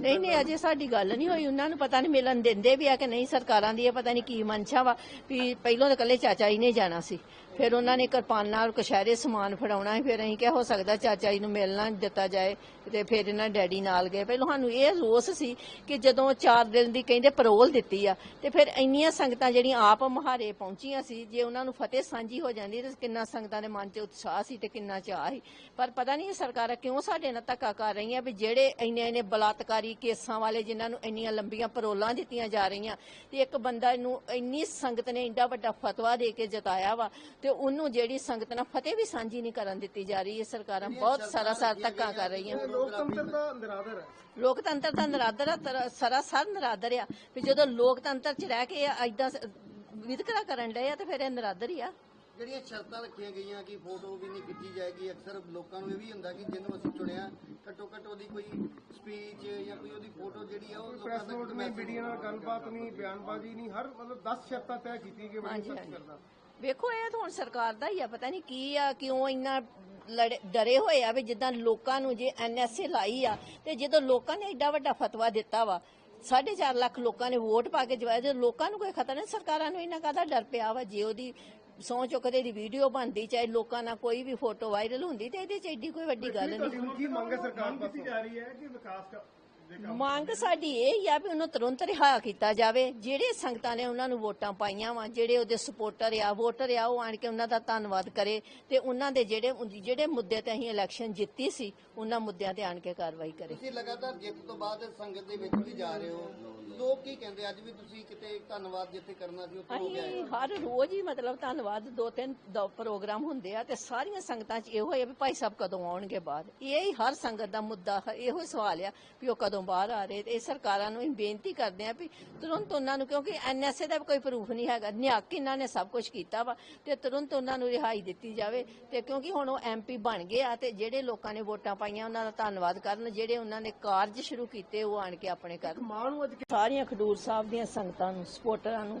ਨਹੀਂ ਨਹੀਂ ਅਜੇ ਸਾਡੀ ਗੱਲ ਨਹੀਂ ਹੋਈ। ਉਹਨਾਂ ਨੂੰ ਪਤਾ ਨਹੀਂ ਮਿਲਣ ਦਿੰਦੇ ਵੀ ਆ ਕਿ ਨਹੀਂ ਸਰਕਾਰਾਂ ਦੀ ਇਹ ਪਤਾ ਨਹੀਂ ਕੀ ਮਨਸ਼ਾ ਵਾ ਵੀ ਪਹਿਲਾਂ ਤਾਂ ਇਕੱਲੇ ਚਾਚਾ ਜੀ ਨੇ ਜਾਣਾ ਸੀ। ਫਿਰ ਉਹਨਾਂ ਨੇ ਕਿਰਪਾਨਾਂ ਨਾਲ ਕਸ਼ਹਿਰੇ ਸਮਾਨ ਫੜਾਉਣਾ ਸੀ। ਫਿਰ ਅਸੀਂ ਕਿਹਾ ਹੋ ਸਕਦਾ ਚਾਚਾ ਜੀ ਨੂੰ ਮਿਲਣਾ ਦਿੱਤਾ ਜਾਏ ਤੇ ਫਿਰ ਇਹਨਾਂ ਡੈਡੀ ਨਾਲ ਗਏ। ਪਹਿਲਾਂ ਸਾਨੂੰ ਇਹ ਰੋਸ ਸੀ ਕਿ ਜਦੋਂ 4 ਦਿਨ ਦੀ ਕਹਿੰਦੇ ਪਰੋਲ ਦਿੱਤੀ ਆ ਤੇ ਫਿਰ ਇੰਨੀਆਂ ਸੰਗਤਾਂ ਜਿਹੜੀਆਂ ਆਪ ਮਹਾਰੇ ਪਹੁੰਚੀਆਂ ਸੀ ਜੇ ਉਹਨਾਂ ਨੂੰ ਫਤਿਹ ਸਾਂਝੀ ਹੋ ਜਾਂਦੀ ਤੇ ਕਿੰਨਾ ਸੰਗਤਾਂ ਦੇ ਮਨ 'ਚ ਉਤਸ਼ਾਹ ਸੀ ਤੇ ਕਿੰਨਾ ਚਾਹ ਸੀ। ਪਰ ਪਤਾ ਨਹੀਂ ਸਰਕਾਰਾਂ ਕਿਉਂ ਸਾਡੇ ਨਾਲ ਧੱਕਾ ਕਰ ਰਹੀਆਂ ਵੀ ਜਿਹੜੇ ਇੰਨੇ ਇੰਨੇ ਬਲਾਤਕਾਰੀ ਕੇਸਾਂ ਵਾਲੇ ਜਿਨ੍ਹਾਂ ਨੂੰ ਇੰਨੀਆਂ ਲੰਬੀਆਂ ਪਰੋਲਾਂ ਦਿੱਤੀਆਂ ਜਾ ਰਹੀਆਂ ਤੇ ਇੱਕ ਬੰਦਾ ਨੂੰ ਇੰਨੀ ਸੰਗਤ ਨੇ ਇੰਡਾ ਵੱਡਾ ਫਤਵਾ ਦੇ ਕੇ ਜਿਤਾਇਆ ਵਾ ਤੇ ਉਹਨੂੰ ਜਿਹੜੀ ਸੰਗਤ ਨਾਲ ਫਤਿਹ ਵੀ ਸਾਂਝੀ ਨਹੀਂ ਕਰਨ ਦਿੱਤੀ ਜਾ ਰਹੀ ਇਹ ਸਰਕਾਰਾਂ ਬਹੁਤ ਸਾਰਾ ਸਾਰ ਧੱਕਾ ਕਰ ਰਹੀਆਂ। ਲੋਕਤੰਤਰ ਦਾ ਨਿਰਾਦਰ ਹੈ। ਲੋਕਤੰਤਰ ਦਾ ਨਰਾਦਰ ਤਰ- ਸਰਾਸਰ ਨਰਾਦਰ ਆ। ਵੀ ਜਦੋਂ ਲੋਕਤੰਤਰ 'ਚ ਰਹਿ ਕੇ ਐਦਾਂ ਵਿਤਕਰਾ ਕਰਨ ਡਏ ਆ ਤੇ ਫਿਰ ਇਹ ਨਰਾਦਰ ਹੀ ਆ। ਜਿਹੜੀਆਂ ਸ਼ਰਤਾਂ ਰੱਖੀਆਂ ਗਈਆਂ ਕਿ ਫੋਟੋ ਵੀ ਨਹੀਂ ਖਿੱਚੀ ਜਾਏਗੀ ਅਕਸਰ ਲੋਕਾਂ ਨੂੰ ਇਹ ਵੀ ਹੁੰਦਾ ਕਿ ਜਿਹਨੂੰ ਅਸੀਂ ਚੁਣਿਆ ਘੱਟੋ ਘੱਟ ਉਹਦੀ ਕੋਈ ਸਪੀਚ ਜਾਂ ਕੋਈ ਉਹਦੀ ਫੋਟੋ ਜਿਹੜੀ ਆ ਉਹ ਲੋਕਾਂ ਪ੍ਰੈਸ ਨੋਟ ਨਹੀਂ ਮੀਡੀਆ ਨਾਲ ਗੱਲਬਾਤ ਨਹੀਂ ਬਿਆਨਬਾਜ਼ੀ ਨਹੀਂ ਹਰ ਮਤਲਬ 10 ਸ਼ਰਤਾਂ ਤੈਅ ਕੀਤੀ ਗਈ ਸਖਤ ਹਾਂਜੀ। ਕਰਦਾ ਵੇਖੋ ਇਹ ਤਾਂ ਹੁਣ ਸਰਕਾਰ ਦਾ ਹੀ ਆ ਪਤਾ ਨਹੀਂ ਕੀ ਆ ਕਿਉਂ ਇੰਨਾ ਲੜੇ- ਡਰੇ ਹੋਏ ਆ ਵੀ ਜਿੱਦਾਂ ਲੋਕਾਂ ਨੂੰ ਜੇ ਐਨਐਸਏ ਲਾਈ ਆ ਤੇ ਜਦੋਂ ਲੋਕਾਂ ਨੇ ਐਡਾ ਵੱਡਾ ਫਤਵਾ ਦਿੱਤਾ ਵਾ 4.5 ਲੱਖ ਲੋਕਾਂ ਨੇ ਵੋਟ ਪਾ ਕੇ ਜਵਾਇਆ ਜੇ ਲੋਕਾਂ ਨੂੰ ਕੋਈ ਖਤਰਾ ਨਹੀਂ ਸਰਕਾਰਾਂ ਨੂੰ ਇਹਨਾਂ ਕਾਹਦਾ ਡਰ ਪਿਆ ਵਾ ਜੇ ਉਹਦੀ ਸਹੁੰ ਚੁੱਕਦੇ ਦੀ ਵੀਡੀਓ ਬਣਦੀ ਚਾਹੇ ਲੋਕਾਂ ਨਾਲ ਕੋਈ ਵੀ ਫੋਟੋ ਵਾਇਰਲ ਹੁੰਦੀ ਤੇ ਇਹਦੇ ਚ ਐਡੀ ਕੋਈ ਵੱਡੀ ਗੱਲ ਨਹੀਂ। ਕੀ ਮੰਗ ਹੈ ਸਰਕਾਰ ਪਾਸੋਂ? ਮੰਗ ਸਾਡੀ ਇਹ ਹੀ ਆ ਵੀ ਉਹਨੂੰ ਤੁਰੰਤ ਰਿਹਾ ਕੀਤਾ ਜਾਵੇ। ਜਿਹੜੇ ਸੰਗਤਾਂ ਨੇ ਉਹਨਾਂ ਨੂੰ ਵੋਟਾਂ ਪਾਈਆਂ ਵਾ ਜਿਹੜੇ ਉਹਦੇ ਸਪੋਰਟਰ ਆ ਵੋਟਰ ਆ ਉਹ ਆਣ ਕੇ ਉਹਨਾਂ ਦਾ ਧੰਨਵਾਦ ਕਰੇ ਤੇ ਉਹਨਾਂ ਦੇ ਜਿਹੜੇ ਜਿਹੜੇ ਮੁੱਦੇ ਤੇ ਅਸੀਂ ਇਲੈਕਸ਼ਨ ਜਿੱਤੀ ਸੀ ਉਹਨਾਂ ਮੁੱਦਿਆਂ ਤੇ ਆਣ ਕੇ ਕਾਰਵਾਈ ਕਰੇ। ਤੁਸੀਂ ਲਗਾਤਾਰ ਜਿੱਤ ਤੋਂ ਬਾਅਦ ਸੰਗਤ ਦੇ ਵਿੱਚ ਵੀ ਜਾ ਰਹੇ ਹੋ। ਲੋਕ ਕੀ ਕਹਿੰਦੇ ਅੱਜ ਵੀ ਤੁਸੀਂ ਕਿਤੇ ਧੰਨਵਾਦ ਜਿੱਥੇ ਕਰਨਾ ਸੀ ਉੱਥੇ ਹੋ ਗਿਆ ਅਸੀਂ ਹਰ ਰੋਜ਼ ਹੀ ਮਤਲਬ ਧੰਨਵਾਦ ਦੋ ਤਿੰਨ ਦ- ਪ੍ਰੋਗਰਾਮ ਹੁੰਦੇ ਆ ਤੇ ਸਾਰੀਆਂ ਸੰਗਤਾਂ 'ਚ ਇਹੋ ਹੈ ਵੀ ਭਾਈ ਸਾਹਿਬ ਕਦੋਂ ਆਉਣਗੇ ਬਾਅਦ। ਇਹ ਹੀ ਹਰ ਸੰਗਤ ਦਾ ਮੁੱਦਾ ਹੈ ਇਹੋ ਹੀ ਸਵਾਲ ਆ ਵੀ ਉਹ ਕਦੋਂ ਬਾਹਰ ਆ ਰਹੇ ਤੇ ਇਹ ਸਰਕਾਰਾਂ ਨੂੰ ਅਸੀਂ ਬੇਨਤੀ ਕਰਦੇ ਆ ਵੀ ਤੁਰੰਤ ਉਹਨਾਂ ਨੂੰ ਕਿਉਂਕਿ ਐਨਐਸਏ ਦਾ ਵੀ ਕੋਈ ਪ੍ਰੂਫ ਨਹੀਂ ਹੈਗਾ। ਨਿਹੱਕ ਇਹਨਾਂ ਨੇ ਸਭ ਕੁਝ ਕੀਤਾ ਵਾ ਤੇ ਤੁਰੰਤ ਉਹਨਾਂ ਨੂੰ ਰਿਹਾਈ ਦਿੱਤੀ ਜਾਵੇ। ਤੇ ਕਿਉਂਕਿ ਹੁਣ ਉਹ ਐਮਪੀ ਬਣ ਗਏ ਆ ਤੇ ਜਿਹੜੇ ਲੋਕਾਂ ਨੇ ਵੋਟਾਂ ਪਾਈਆਂ ਉਹਨਾਂ ਦਾ ਧੰਨਵਾਦ ਕਰਨ। ਜਿਹੜੇ ਉਹਨਾਂ ਨੇ ਕਾਰਜ ਸ਼ੁਰੂ ਕੀਤੇ ਉਹ ਆਣ ਕੇ ਆਪਣੇ ਕਰਨ ਮਾਂ ਨੂੰ ਅੱਜ ਸਾਰੀਆਂ ਖਡੂਰ ਸਾਹਿਬ ਦੀਆਂ ਸੰਗਤਾਂ ਨੂੰ ਸਪੋਰਟਰਾਂ ਨੂੰ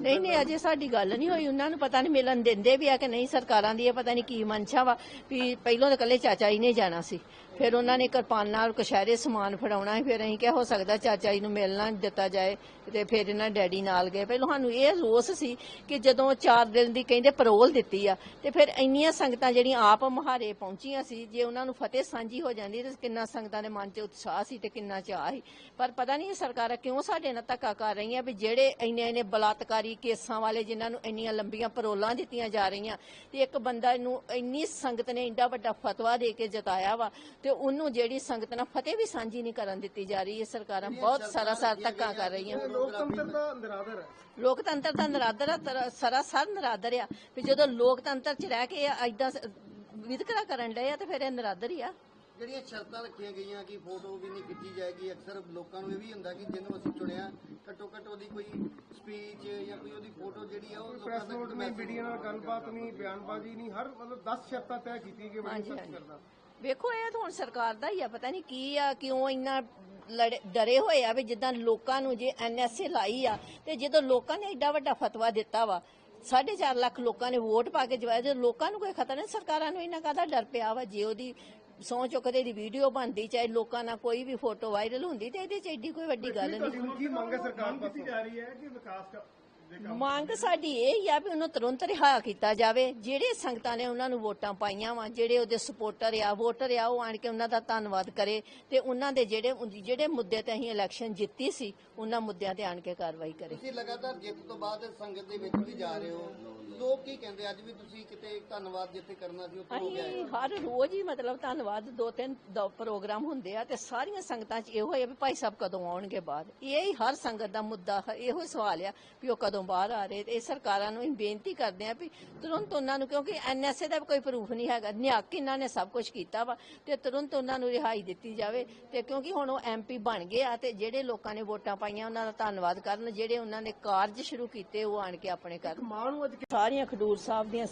ਨਹੀਂ ਨਹੀਂ, ਅਜੇ ਸਾਡੀ ਗੱਲ ਨਹੀਂ ਹੋਈ। ਉਹਨਾਂ ਨੂੰ ਪਤਾ ਨਹੀਂ ਮਿਲਣ ਦਿੰਦੇ ਵੀ ਆ ਕਿ ਨਹੀਂ, ਸਰਕਾਰਾਂ ਦੀ ਇਹ ਪਤਾ ਨਹੀਂ ਕੀ ਮਨਸ਼ਾ ਵਾ ਵੀ ਪਹਿਲਾਂ ਤਾਂ ਇਕੱਲੇ ਚਾਚਾ ਜੀ ਨੇ ਜਾਣਾ ਸੀ। ਫਿਰ ਉਹਨਾਂ ਨੇ ਕਿਰਪਾਨਾਂ ਨਾਲ ਕਸ਼ਹਿਰੇ ਸਮਾਨ ਫੜਾਉਣਾ ਸੀ, ਫਿਰ ਅਸੀਂ ਕਿਹਾ ਹੋ ਸਕਦਾ ਚਾਚਾ ਜੀ ਨੂੰ ਮਿਲਣਾ ਦਿੱਤਾ ਜਾਏ ਤੇ ਫਿਰ ਇਹਨਾਂ ਡੈਡੀ ਨਾਲ ਗਏ। ਪਹਿਲਾਂ ਸਾਨੂੰ ਇਹ ਰੋਸ ਸੀ ਕਿ ਜਦੋਂ 4 ਦਿਨ ਦੀ ਕਹਿੰਦੇ ਪਰੋਲ ਦਿੱਤੀ ਆ, ਤੇ ਫਿਰ ਇੰਨੀਆਂ ਸੰਗਤਾਂ ਜਿਹੜੀਆਂ ਆਪ ਮਹਾਰੇ ਪਹੁੰਚੀਆਂ ਸੀ, ਜੇ ਉਹਨਾਂ ਨੂੰ ਫਤਿਹ ਸਾਂਝੀ ਹੋ ਜਾਂਦੀ ਤੇ ਕਿੰਨਾ ਸੰਗਤਾਂ ਦੇ ਮਨ 'ਚ ਉਤਸ਼ਾਹ ਸੀ ਤੇ ਕਿੰਨਾ ਚਾਹ ਸੀ। ਪਰ ਪਤਾ ਨਹੀਂ ਸਰਕਾਰਾਂ ਕਿਉਂ ਸਾਡੇ ਨਾਲ ਧੱਕਾ ਕਰ ਰਹੀਆਂ ਵੀ ਜਿਹੜੇ ਇੰਨੇ ਇੰਨੇ ਬਲਾਤਕਾਰੀ ਕੇਸਾਂ ਵਾਲੇ ਜਿਨ੍ਹਾਂ ਨੂੰ ਇੰਨੀਆਂ ਲੰਬੀਆਂ ਪਰੋਲਾਂ ਦਿੱਤੀਆਂ ਜਾ ਰਹੀਆਂ ਤੇ ਇੱਕ ਬੰਦਾ ਨੂੰ ਇੰਨੀ ਸੰਗਤ ਨੇ ਇੰਡਾ ਵੱਡਾ ਫਤਵਾ ਦੇ ਕੇ ਜਿਤਾਇਆ ਵਾ ਤੇ ਉਹਨੂੰ ਜਿਹੜੀ ਸੰਗਤ ਨਾਲ ਫਤਿਹ ਵੀ ਸਾਂਝੀ ਨਹੀਂ ਕਰਨ ਦਿੱਤੀ ਜਾ ਰਹੀ ਇਹ ਸਰਕਾਰਾਂ ਬਹੁਤ ਸਾਰਾ ਸਾਰ ਧੱਕਾ ਕਰ ਰਹੀਆਂ। ਲੋਕਤੰਤਰ ਦਾ ਨਿਰਾਦਰ ਹੈ। ਲੋਕਤੰਤਰ ਦਾ ਨਰਾਦਰ ਸਰਾਸਰ ਨਰਾਦਰ ਆ ਵੀ ਜਦੋਂ ਲੋਕਤੰਤਰ ਚ ਰਹਿ ਕੇ ਐਦਾਂ ਵਿਤਕਰਾ ਕਰਨ ਡਏ ਆ ਤੇ ਫਿਰ ਇਹ ਨਰਾਦਰ ਹੀ ਆ। ਜਿਹੜੀਆਂ ਸ਼ਰਤਾਂ ਰੱਖੀਆਂ ਗਈਆਂ ਕਿ ਫੋਟੋ ਵੀ ਨਹੀਂ ਖਿੱਚੀ ਜਾਏਗੀ ਅਕਸਰ ਲੋਕਾਂ ਨੂੰ ਇਹ ਵੀ ਹੁੰਦਾ ਕਿ ਜਿਹਨੂੰ ਅਸੀਂ ਚੁਣਿਆ ਘੱਟੋ ਘੱਟ ਉਹਦੀ ਕੋਈ ਸਪੀਚ ਜਾਂ ਕੋਈ ਉਹਦੀ ਫੋਟੋ ਜਿਹੜੀ ਆ ਉਹ ਲੋਕਾਂ ਪ੍ਰੈਸ ਤੱਕ ਨੋਟ ਨਹੀਂ ਮੀਡੀਆ ਨਾਲ ਗੱਲਬਾਤ ਨਹੀਂ ਬਿਆਨਬਾਜ਼ੀ ਨਹੀਂ ਹਰ ਮਤਲਬ 10 ਸ਼ਰਤਾਂ ਤੈਅ ਕੀਤੀ ਕਿ ਮੈਂ ਹਾਂਜੀ, ਸੱਚ ਹਾਂਜੀ। ਕਰਦਾ ਵੇਖੋ ਇਹ ਤਾਂ ਹੁਣ ਸਰਕਾਰ ਦਾ ਹੀ ਆ ਪਤਾ ਨਹੀਂ ਕੀ ਆ ਕਿਉਂ ਇੰਨਾ ਲੜੇ- ਡਰੇ ਹੋਏ ਆ ਵੀ ਜਿੱਦਾਂ ਲੋਕਾਂ ਨੂੰ ਜੇ ਐਨਐਸਏ ਲਾਈ ਆ ਤੇ ਜਦੋਂ ਲੋਕਾਂ ਨੇ ਐਡਾ ਵੱਡਾ ਫਤਵਾ ਦਿੱਤਾ ਵਾ 4.5 ਲੱਖ ਲੋਕਾਂ ਨੇ ਵੋਟ ਪਾ ਕੇ ਜਵਾਇਆ ਜੇ ਲੋਕਾਂ ਨੂੰ ਕੋਈ ਖਤਰਾ ਨਹੀਂ ਸਰਕਾਰਾਂ ਨੂੰ ਇਹਨਾਂ ਕਾਹਦਾ ਡਰ ਪਿਆ ਵਾ ਜੇ ਉਹਦੀ ਸੌ ਚੁੱਕਦੇ ਦੀ ਵੀਡੀਓ ਬਣਦੀ ਚਾਹੇ ਲੋਕਾਂ ਨਾਲ ਕੋਈ ਵੀ ਫੋਟੋ ਵਾਇਰਲ ਹੁੰਦੀ ਤੇ ਇਹਦੇ ਚ ਐਡੀ ਕੋਈ ਵੱਡੀ ਗੱਲ ਨਹੀਂ। ਕੀ ਮੰਗ ਸਰਕਾਰ ਪਾਸੋਂ। ਜਾ ਰਹੀ ਹੈ ਕਿ ਵਿਕਾਸ ਮੰਗ ਸਾਡੀ ਇਹ ਹੀ ਆ ਵੀ ਉਹਨੂੰ ਤੁਰੰਤ ਰਿਹਾ ਕੀਤਾ ਜਾਵੇ। ਜਿਹੜੇ ਸੰਗਤਾਂ ਨੇ ਉਹਨਾਂ ਨੂੰ ਵੋਟਾਂ ਪਾਈਆਂ ਵਾ ਜਿਹੜੇ ਉਹਦੇ ਸਪੋਰਟਰ ਆ ਵੋਟਰ ਆ ਉਹ ਆਣ ਕੇ ਉਹਨਾਂ ਦਾ ਧੰਨਵਾਦ ਕਰੇ ਤੇ ਉਹਨਾਂ ਦੇ ਜਿਹੜੇ ਜਿਹੜੇ ਮੁੱਦੇ ਤੇ ਅਸੀਂ ਇਲੈਕਸ਼ਨ ਜਿੱਤੀ ਸੀ ਉਹਨਾਂ ਮੁੱਦਿਆਂ ਤੇ ਆਣ ਕੇ ਕਾਰਵਾਈ ਕਰੇ। ਤੁਸੀਂ ਲਗਾਤਾਰ ਜਿੱਤ ਤੋਂ ਬਾਅਦ ਸੰਗਤ ਦੇ ਵਿੱਚ ਵੀ ਜਾ ਰਹੇ ਹੋ। ਲੋਕ ਕੀ ਕਹਿੰਦੇ ਅੱਜ ਵੀ ਤੁਸੀਂ ਕਿਤੇ ਧੰਨਵਾਦ ਜਿੱਥੇ ਕਰਨਾ ਸੀ ਉੱਥੇ ਹੋ ਗਿਆ ਅਸੀਂ ਹਰ ਰੋਜ਼ ਹੀ ਮਤਲਬ ਧੰਨਵਾਦ ਦੋ ਤਿੰਨ ਦ- ਪ੍ਰੋਗਰਾਮ ਹੁੰਦੇ ਆ ਤੇ ਸਾਰੀਆਂ ਸੰਗਤਾਂ 'ਚ ਇਹੋ ਹੈ ਵੀ ਭਾਈ ਸਾਹਿਬ ਕਦੋਂ ਆਉਣਗੇ ਬਾਅਦ। ਇਹ ਹੀ ਹਰ ਸੰਗਤ ਦਾ ਮੁੱਦਾ ਹੈ, ਇਹੋ ਸਵਾਲ ਆ ਵੀ ਉਹ ਕਦੋਂ ਬਾਹਰ ਆ ਰਹੇ ਤੇ ਇਹ ਸਰਕਾਰਾਂ ਨੂੰ ਅਸੀਂ ਬੇਨਤੀ ਕਰਦੇ ਆ ਵੀ ਤੁਰੰਤ ਉਹਨਾਂ ਨੂੰ ਕਿਉਂਕਿ ਐਨਐਸਏ ਦਾ ਵੀ ਕੋਈ ਪ੍ਰੂਫ ਨਹੀਂ ਹੈਗਾ। ਨਿਹੱਕ ਇਹਨਾਂ ਨੇ ਸਭ ਕੁਝ ਕੀਤਾ ਵਾ ਤੇ ਤੁਰੰਤ ਉਹਨਾਂ ਨੂੰ ਰਿਹਾਈ ਦਿੱਤੀ ਜਾਵੇ। ਤੇ ਕਿਉਂਕਿ ਹੁਣ ਉਹ ਐਮਪੀ ਬਣ ਗਏ ਆ ਤੇ ਜਿਹੜੇ ਲੋਕਾਂ ਨੇ ਵੋਟਾਂ ਪਾਈਆਂ ਉਹਨਾਂ ਦਾ ਧੰਨਵਾਦ ਕਰਨ। ਜਿਹੜੇ ਉਹਨਾਂ ਨੇ ਕਾਰਜ ਸ਼ੁਰੂ ਕੀਤੇ ਉਹ ਆਣ ਕੇ ਆਪਣੇ ਕਰਨ ਮਾਂ ਨੂੰ ਅੱਜ ਸਾਰੀਆਂ ਖਡੂਰ ਸਾਹਿਬ ਦੀਆਂ